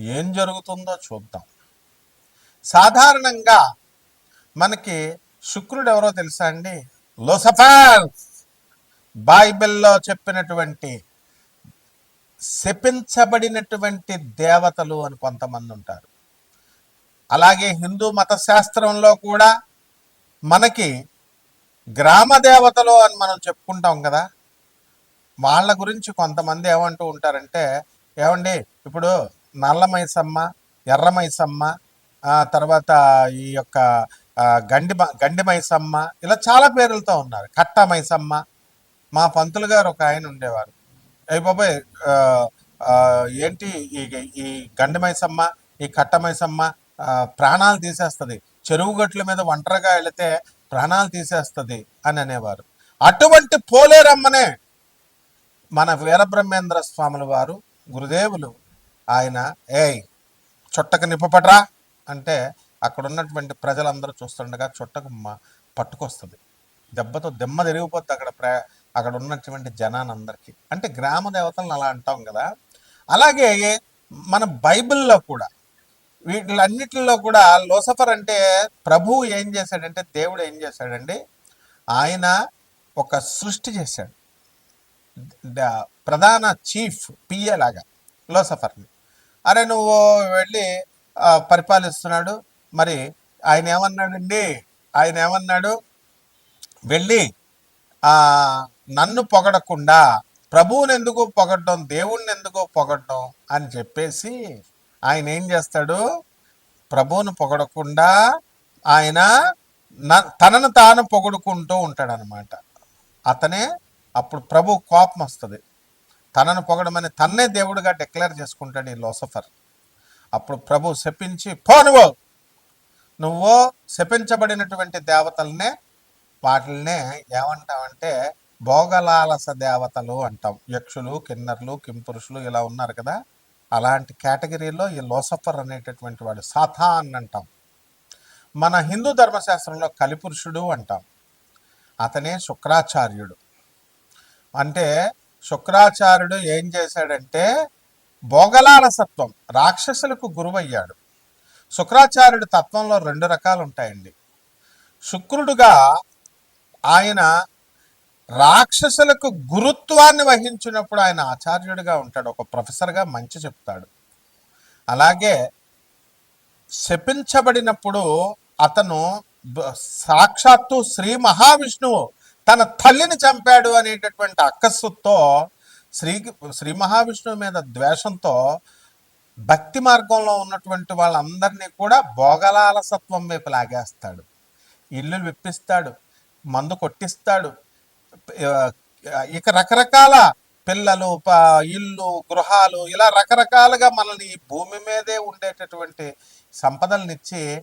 ఏం జరుగుతుందో చూద్దాం. సాధారణంగా మనకి శుక్రుడు ఎవరో తెలుసా అండి? లోసఫర్. బైబిల్లో చెప్పినటువంటి శపించబడినటువంటి దేవతలు అని కొంతమంది ఉంటారు. అలాగే హిందూ మత శాస్త్రంలో కూడా మనకి గ్రామ దేవతలు అని మనం చెప్పుకుంటాం కదా. వాళ్ళ గురించి కొంతమంది ఏమంటూ ఉంటారంటే ఏమండి ఇప్పుడు నల్ల మైసమ్మ ఎర్ర మైసమ్మ తర్వాత ఈ యొక్క గండి గండి మైసమ్మ ఇలా చాలా పేర్లతో ఉన్నారు. కట్ట మైసమ్మ. మా పంతులు గారు ఒక ఆయన ఉండేవారు. అయ్యి బాబాయ్ ఏంటి ఈ ఈ గండి మైసమ్మ ఈ కట్ట మైసమ్మ ప్రాణాలు తీసేస్తుంది. చెరువు గట్ల మీద ఒంటరిగా వెళితే ప్రాణాలు తీసేస్తుంది అని అనేవారు. అటువంటి పోలేరమ్మనే మన వీరబ్రహ్మేంద్ర స్వాముల వారు గురుదేవులు ఆయన ఏయ్ చుట్టకు నిప్పపట్రా అంటే అక్కడ ఉన్నటువంటి ప్రజలందరూ చూస్తుండగా చుట్టకు పట్టుకొస్తుంది. దెబ్బతో దెమ్మ తిరిగిపోతుంది అక్కడ ప్ర అక్కడ ఉన్నటువంటి జనానందరికీ అంటే గ్రామ దేవతలను అలా అంటాం కదా. అలాగే మన బైబిల్లో కూడా వీటిలన్నిటిలో కూడా లోసఫర్ అంటే ప్రభువు ఏం చేశాడంటే దేవుడు ఏం చేశాడండి? ఆయన ఒక సృష్టి చేశాడు. ప్రధాన చీఫ్ పిఏ లాగా లోసఫర్ని. అరే నువ్వు వెళ్ళి పరిపాలిస్తున్నాడు. మరి ఆయన ఏమన్నాడండి? ఆయన ఏమన్నాడు? వెళ్ళి నన్ను పొగడకుండా ప్రభువుని ఎందుకు పొగడ్డం దేవుణ్ణి ఎందుకు పొగడ్డం అని చెప్పేసి ఆయన ఏం చేస్తాడు? ప్రభువును పొగడకుండా ఆయన న- తనను తాను పొగుడుకుంటూ ఉంటాడనమాట. అతనే అప్పుడు ప్రభు కోపం వస్తుంది. తనను పొగడమని తన్నే దేవుడిగా డిక్లేర్ చేసుకుంటాడు ఈ లోసఫర్. అప్పుడు ప్రభు శపించి పో నువ్వు! నువ్వు శపించబడినటువంటి దేవతలనే వాటిల్నే ఏమంటామంటే భోగలాలస దేవతలు అంటాం. యక్షులు కిన్నర్లు కింపురుషులు ఇలా ఉన్నారు కదా. అలాంటి కేటగిరీలో ఈ లోసఫర్ అనేటటువంటి వాడు సాథాన్ అంటాం. మన హిందూ ధర్మశాస్త్రంలో కలిపురుషుడు అంటాం. అతనే శుక్రాచార్యుడు. అంటే శుక్రాచార్యుడు ఏం చేశాడంటే భోగలాలసత్వం రాక్షసులకు గురువయ్యాడు. శుక్రాచార్యుడి తత్వంలో రెండు రకాలు ఉంటాయండి శుక్రుడుగా ఆయన రాక్షసులకు గురుత్వాన్ని వహించినప్పుడు ఆయన ఆచార్యుడిగా ఉంటాడు. ఒక ప్రొఫెసర్గా మంచి చెప్తాడు. అలాగే శపించబడినప్పుడు అతను సాక్షాత్తు శ్రీ మహావిష్ణువు తన తల్లిని చంపాడు అనేటటువంటి అక్కస్సుతో శ్రీ శ్రీ మహావిష్ణువు మీద ద్వేషంతో భక్తి మార్గంలో ఉన్నటువంటి వాళ్ళందరినీ కూడా భోగలాలసత్వం వైపు లాగేస్తాడు. ఇల్లు విప్పిస్తాడు మందు కొట్టిస్తాడు. ఇక రకరకాల పిల్లలు ప- ఇల్లు గృహాలు ఇలా రకరకాలుగా మనల్ని ఈ భూమి మీదే ఉండేటటువంటి సంపదలనిచ్చి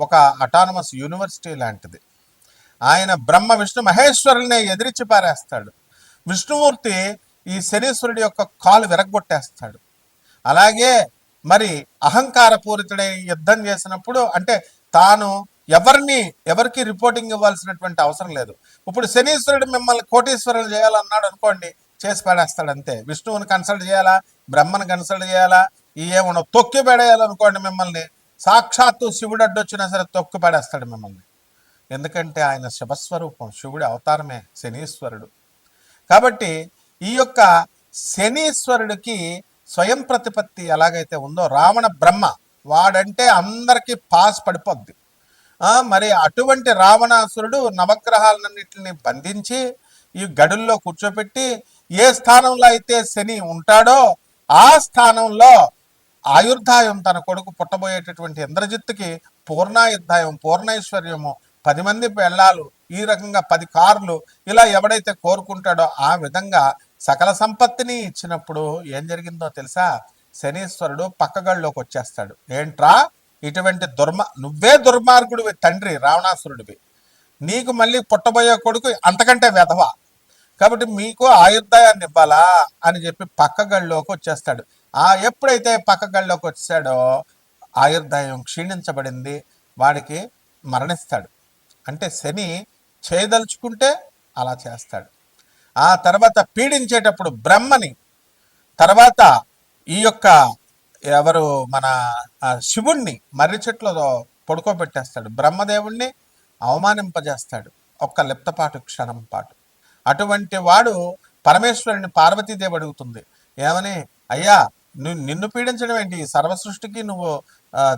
ఒక అటానమస్ యూనివర్సిటీ లాంటిది. ఆయన బ్రహ్మ విష్ణు మహేశ్వరుల్ని ఎదిరించి పారేస్తాడు. విష్ణుమూర్తి ఈ శనీశ్వరుడి యొక్క కాలు విరగొట్టేస్తాడు అలాగే మరి అహంకారపూరితుడై యుద్ధం చేసినప్పుడు అంటే తాను ఎవరిని ఎవరికి రిపోర్టింగ్ ఇవ్వాల్సినటువంటి అవసరం లేదు. ఇప్పుడు శనీశ్వరుడు మిమ్మల్ని కోటీశ్వరులు చేయాలన్నాడు అనుకోండి చేసి పడేస్తాడు అంతే. విష్ణువుని కన్సల్ట్ చేయాలా? బ్రహ్మను కన్సల్ట్ చేయాలా? ఈ ఏమన్నా తొక్కి పడేయాలనుకోండి మిమ్మల్ని సాక్షాత్తు శివుడు అడ్డొచ్చినా సరే తొక్కుపడేస్తాడు మిమ్మల్ని. ఎందుకంటే ఆయన శివస్వరూపం శివుడి అవతారమే శనీశ్వరుడు. కాబట్టి ఈ యొక్క శనీశ్వరుడికి స్వయం ప్రతిపత్తి ఎలాగైతే ఉందో రావణ బ్రహ్మ వాడంటే అందరికీ పాస్ పడిపోద్ది. మరి అటువంటి రావణాసురుడు నవగ్రహాలన్నింటిని బంధించి ఈ గడుల్లో కూర్చోపెట్టి ఏ స్థానంలో అయితే శని ఉంటాడో ఆ స్థానంలో ఆయుర్దాయం తన కొడుకు పుట్టబోయేటటువంటి ఇంద్రజిత్తుకి పూర్ణాయుర్దాయం పూర్ణైశ్వర్యము పది మంది పెళ్ళాలు ఈ రకంగా పది కార్లు ఇలా ఎవడైతే కోరుకుంటాడో ఆ విధంగా సకల సంపత్తిని ఇచ్చినప్పుడు ఏం జరిగిందో తెలుసా? శనీశ్వరుడు పక్కగళ్ళలోకి వచ్చేస్తాడు. ఏంట్రా? ఇటువంటి దుర్మ నువ్వే దుర్మార్గుడివి తండ్రి రావణాసురుడివి. నీకు మళ్ళీ పుట్టబోయే కొడుకు అంతకంటే వెధవ. కాబట్టి మీకు ఆయుర్దాయాన్ని ఇవ్వాలా? అని చెప్పి పక్క గడిలోకి వచ్చేస్తాడు. ఆ ఎప్పుడైతే పక్క గళ్ళలోకి వచ్చాడో ఆయుర్దాయం క్షీణించబడింది వాడికి మరణిస్తాడు. అంటే శని చేయదలుచుకుంటే అలా చేస్తాడు. ఆ తర్వాత పీడించేటప్పుడు బ్రహ్మని తర్వాత ఈ యొక్క ఎవరు మన శివుణ్ణి మర్రి చెట్లతో పడుకోబెట్టేస్తాడు. బ్రహ్మదేవుణ్ణి అవమానింపజేస్తాడు ఒక్క లిప్తపాటు క్షణం పాటు. అటువంటి వాడు పరమేశ్వరుని పార్వతీదేవి అడుగుతుంది. ఏమని? అయ్యా నిన్ను పీడించడం ఏంటి? సర్వసృష్టికి సర్వ సృష్టికి నువ్వు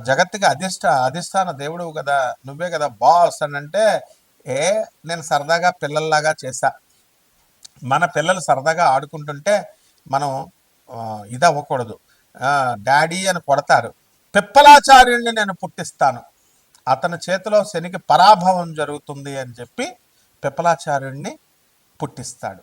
జగత్తుకి అధిష్ట అధిష్టాన దేవుడు కదా నువ్వే కదా బాస్ అని అంటే ఏ నేను సరదాగా పిల్లల్లాగా చేశా. మన పిల్లలు సరదాగా ఆడుకుంటుంటే మనం ఆ, ఇది అవ్వకూడదు డాడీ అని కొడతారు. పిప్పలాచార్యుడిని నేను పుట్టిస్తాను. అతని చేతిలో శనికి పరాభవం జరుగుతుంది అని చెప్పి పిప్పలాచార్యుడిని పుట్టిస్తాడు.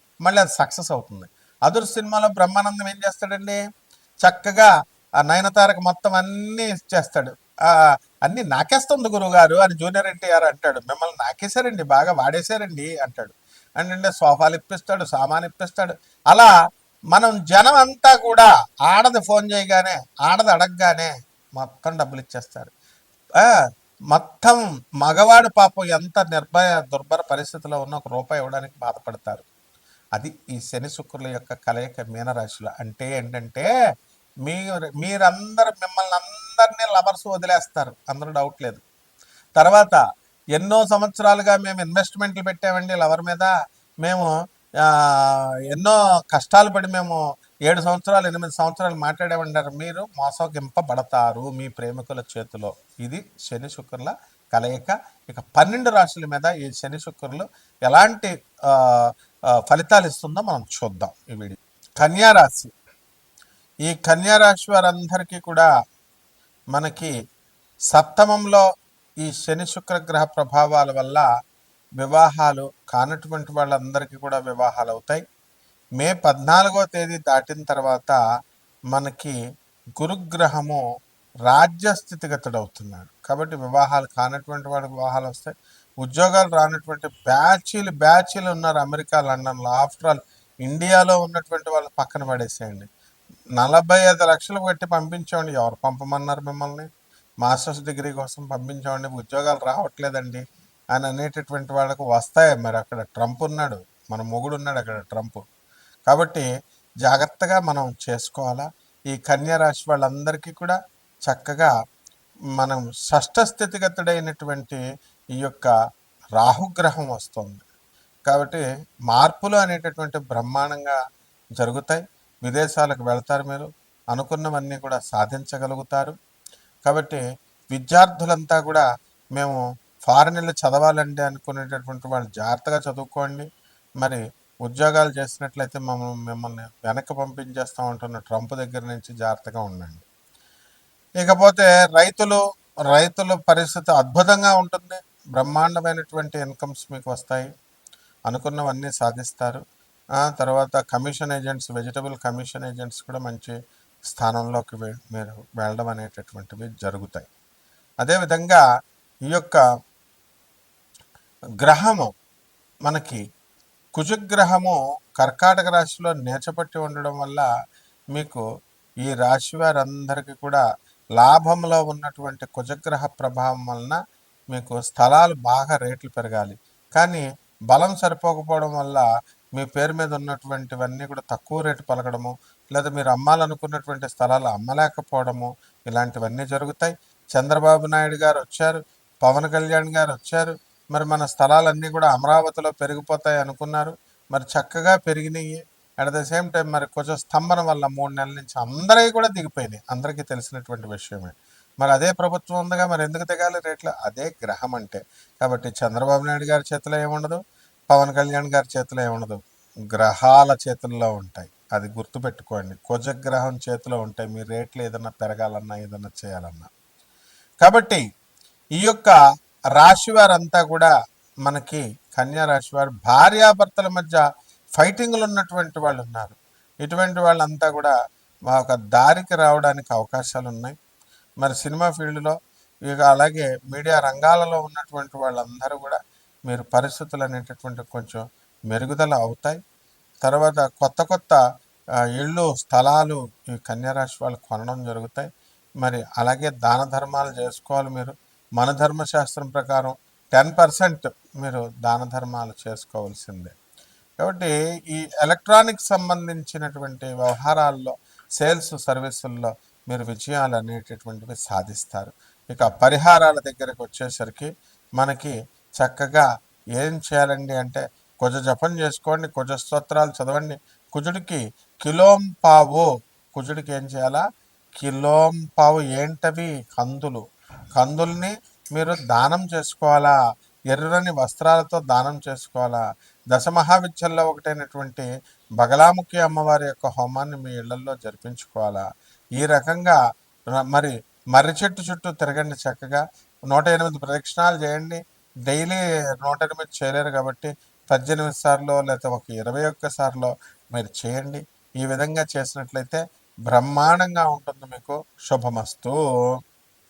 మళ్ళీ అది సక్సెస్ అవుతుంది. అదురు సినిమాలో బ్రహ్మానందం ఏం చేస్తాడండి? చక్కగా ఆ నయనతారకు మొత్తం అన్నీ చేస్తాడు. ఆ అన్ని నాకేస్తుంది గురువుగారు అని జూనియర్ ఎన్టీఆర్ అంటాడు. మిమ్మల్ని నాకేశారండి బాగా వాడేశారండి అంటాడు. అంటే సోఫాలు ఇప్పిస్తాడు సామాన్ ఇప్పిస్తాడు. అలా మనం జనం అంతా కూడా ఆడది ఫోన్ చేయగానే ఆడది అడగగానే మొత్తం డబ్బులు ఇచ్చేస్తారు. మొత్తం మగవాడు పాపం ఎంత నిర్భయ దుర్భర పరిస్థితిలో ఉన్న ఒక రూపాయి ఇవ్వడానికి బాధపడతారు. అది ఈ శని శుక్రుల యొక్క కలయిక మీనరాశిలో అంటే ఏంటంటే మీరు మీరందరూ మిమ్మల్ని అందరినీ లవర్స్ వదిలేస్తారు. అందరూ డౌట్ లేదు. తర్వాత ఎన్నో సంవత్సరాలుగా మేము ఇన్వెస్ట్మెంట్లు పెట్టామండి లవర్ మీద. మేము ఎన్నో కష్టాలు పడి మేము ఏడు సంవత్సరాలు ఎనిమిది సంవత్సరాలు మాట్లాడేమంటారు. మీరు మోసగింపబడతారు మీ ప్రేమికుల చేతిలో. ఇది శని శుక్రుల కలయిక. ఇక పన్నెండు రాశుల మీద ఈ శని శుక్రులు ఎలాంటి ఫలితాలు ఇస్తుందో మనం చూద్దాం ఈ వీడియో. కన్యారాశి ఈ కన్యారాశి వారందరికీ కూడా మనకి సప్తమంలో ఈ శని శుక్ర గ్రహ ప్రభావాల వల్ల వివాహాలు కానటువంటి వాళ్ళందరికీ కూడా వివాహాలు అవుతాయి. మే పద్నాలుగో తేదీ దాటిన తర్వాత మనకి గురుగ్రహము రాజ్య అవుతున్నాడు కాబట్టి వివాహాలు కానటువంటి వాడికి వివాహాలు వస్తాయి. ఉద్యోగాలు రానటువంటి బ్యాచీలు బ్యాచీలు ఉన్నారు అమెరికా లండన్లో. ఆఫ్టర్ ఆల్ ఇండియాలో ఉన్నటువంటి వాళ్ళు పక్కన పడేసేయండి. నలభై ఐదు లక్షలు పెట్టి పంపించండి ఎవరు పంపమన్నారు మిమ్మల్ని? మాస్టర్స్ డిగ్రీ కోసం పంపించండి ఉద్యోగాలు రావట్లేదండి అని అనేటటువంటి వాళ్ళకు వస్తాయి మరి అక్కడ? ట్రంప్ ఉన్నాడు. మన మొగుడు ఉన్నాడు అక్కడ ట్రంప్. కాబట్టి జాగ్రత్తగా మనం చేసుకోవాలా. ఈ కన్యా రాశి వాళ్ళందరికీ కూడా చక్కగా మనం షష్ఠ స్థితిగతుడైనటువంటి ఈ యొక్క రాహుగ్రహం వస్తుంది. కాబట్టి మార్పులు అనేటటువంటి బ్రహ్మాండంగా జరుగుతాయి. విదేశాలకు వెళ్తారు మీరు. అనుకున్నవన్నీ కూడా సాధించగలుగుతారు. కాబట్టి విద్యార్థులంతా కూడా మేము ఫారెన్లు చదవాలండి అనుకునేటటువంటి వాళ్ళు జాగ్రత్తగా చదువుకోండి. మరి ఉద్యోగాలు చేసినట్లయితే మమ్మల్ని మిమ్మల్ని వెనక్కి పంపించేస్తాం అంటున్న ట్రంప్ దగ్గర నుంచి జాగ్రత్తగా ఉండండి. ఇకపోతే రైతులు రైతుల పరిస్థితి అద్భుతంగా ఉంటుంది. బ్రహ్మాండమైనటువంటి ఇన్కమ్స్ మీకు వస్తాయి. అనుకున్నవన్నీ సాధిస్తారు. తర్వాత commission agents vegetable commission agents కూడా మంచి స్థానంలోకి వె- మీరు వెళ్ళడం అనేటటువంటివి జరుగుతాయి. అదేవిధంగా ఈ యొక్క గ్రహము మనకి కుజగ్రహము కర్కాటక రాశిలో నేచపట్టి ఉండడం వల్ల మీకు ఈ రాశి వారందరికీ కూడా లాభంలో ఉన్నటువంటి కుజగ్రహ ప్రభావం వలన మీకు స్థలాలు బాగా రేట్లు పెరగాలి. కానీ బలం సరిపోకపోవడం వల్ల మీ పేరు మీద ఉన్నటువంటివన్నీ కూడా తక్కువ రేటు పలకడము లేదా మీరు అమ్మాలనుకున్నటువంటి స్థలాలు అమ్మలేకపోవడము ఇలాంటివన్నీ జరుగుతాయి. చంద్రబాబు నాయుడు గారు వచ్చారు పవన్ కళ్యాణ్ గారు వచ్చారు మరి మన స్థలాలన్నీ కూడా అమరావతిలో పెరిగిపోతాయి అనుకున్నారు. మరి చక్కగా పెరిగినాయి. అట్ ద సేమ్ టైం మరి కొంచెం స్తంభన వల్ల మూడు నెలల నుంచి అందరికీ కూడా దిగిపోయినాయి. అందరికీ తెలిసినటువంటి విషయమే. మరి అదే ప్రభుత్వం ఉందిగా మరి ఎందుకు దిగాలి రేట్లు? అదే గ్రహం అంటే. కాబట్టి చంద్రబాబు నాయుడు గారి చేతిలో ఏముండదు? పవన్ కళ్యాణ్ గారి చేతిలో ఏముండదు? గ్రహాల చేతుల్లో ఉంటాయి. అది గుర్తుపెట్టుకోండి. కుజగ్రహం చేతిలో ఉంటాయి మీ రేట్లు ఏదన్నా పెరగాలన్నా ఏదన్నా చేయాలన్నా. కాబట్టి ఈ యొక్క రాశి వారంతా కూడా మనకి కన్యా రాశి వారు భార్యాభర్తల మధ్య ఫైటింగ్లు ఉన్నటువంటి వాళ్ళు ఉన్నారు. ఇటువంటి వాళ్ళంతా కూడా మా ఒక దారికి రావడానికి అవకాశాలు ఉన్నాయి మరి సినిమా ఫీల్డ్లో ఇక అలాగే మీడియా రంగాలలో ఉన్నటువంటి వాళ్ళందరూ కూడా మీరు పరిస్థితులు అనేటటువంటి కొంచెం మెరుగుదల అవుతాయి. తర్వాత కొత్త కొత్త ఇళ్ళు స్థలాలు ఈ కన్యారాశి వాళ్ళు కొనడం జరుగుతాయి. మరి అలాగే దాన ధర్మాలు చేసుకోవాలి మీరు. మన ధర్మశాస్త్రం ప్రకారం టెన్ పర్సెంట్ మీరు దాన ధర్మాలు చేసుకోవాల్సిందే. కాబట్టి ఈ ఎలక్ట్రానిక్ సంబంధించినటువంటి వ్యవహారాల్లో సేల్స్ సర్వీసుల్లో మీరు విజయాలు అనేటటువంటివి సాధిస్తారు. ఇక పరిహారాల దగ్గరకు వచ్చేసరికి మనకి చక్కగా ఏం చేయాలండి అంటే కుజ జపం చేసుకోండి కుజ స్తోత్రాలు చదవండి. కుజుడికి కిలోం పావు కుజుడికి ఏం చేయాలా? కిలోం పావు ఏంటవి? కందులు. కందుల్ని మీరు దానం చేసుకోవాలా? ఎర్రని వస్త్రాలతో దానం చేసుకోవాలా? దశమహావిద్యల్లో ఒకటైనటువంటి బగలాముఖి అమ్మవారి యొక్క హోమాన్ని మీ ఇళ్ళలో జరిపించుకోవాలా? ఈ రకంగా మరి మర్రి చెట్టు చుట్టూ తిరగండి చక్కగా. నూట ఎనిమిది ప్రదక్షిణాలు చేయండి. డైలీ నూట ఎనిమిది చేయలేరు కాబట్టి పద్దెనిమిది సార్లు లేకపోతే ఒక ఇరవై ఒక్క సార్లు మీరు చేయండి. ఈ విధంగా చేసినట్లయితే బ్రహ్మాండంగా ఉంటుంది మీకు. శుభమస్తు.